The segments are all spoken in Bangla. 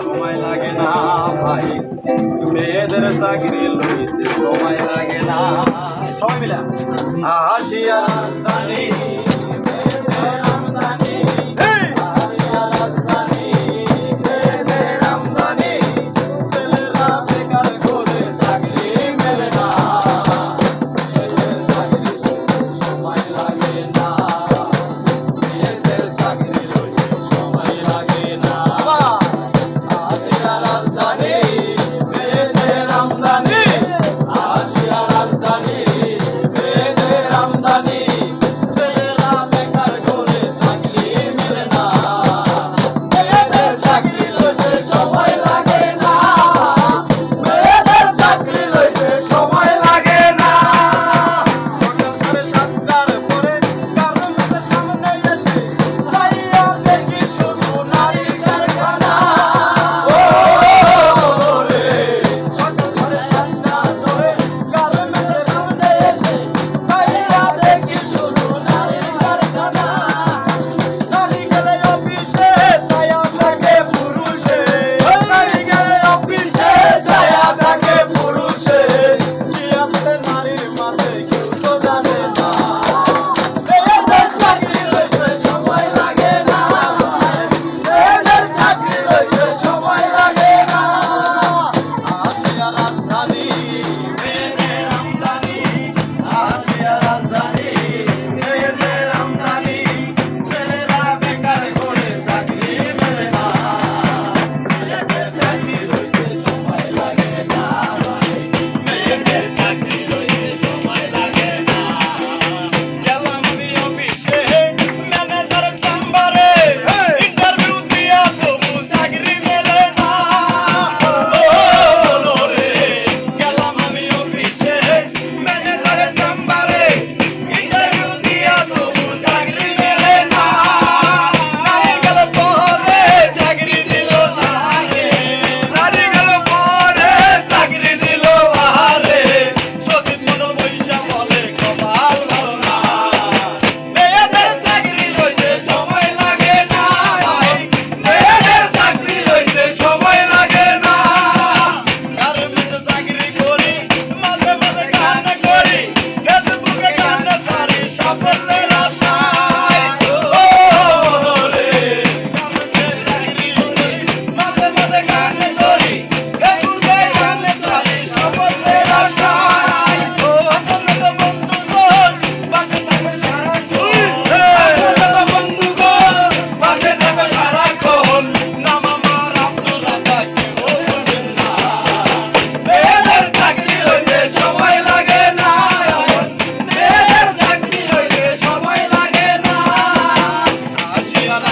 সময় লাগে না ভাই। মেয়েদের চাকরি লইতে সময় লাগে না। সবাই মিলা আসিয়া রাজধানী।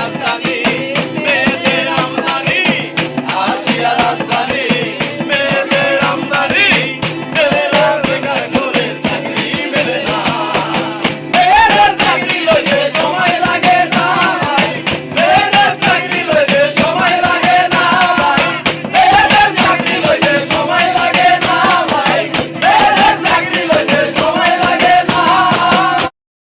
pra mim.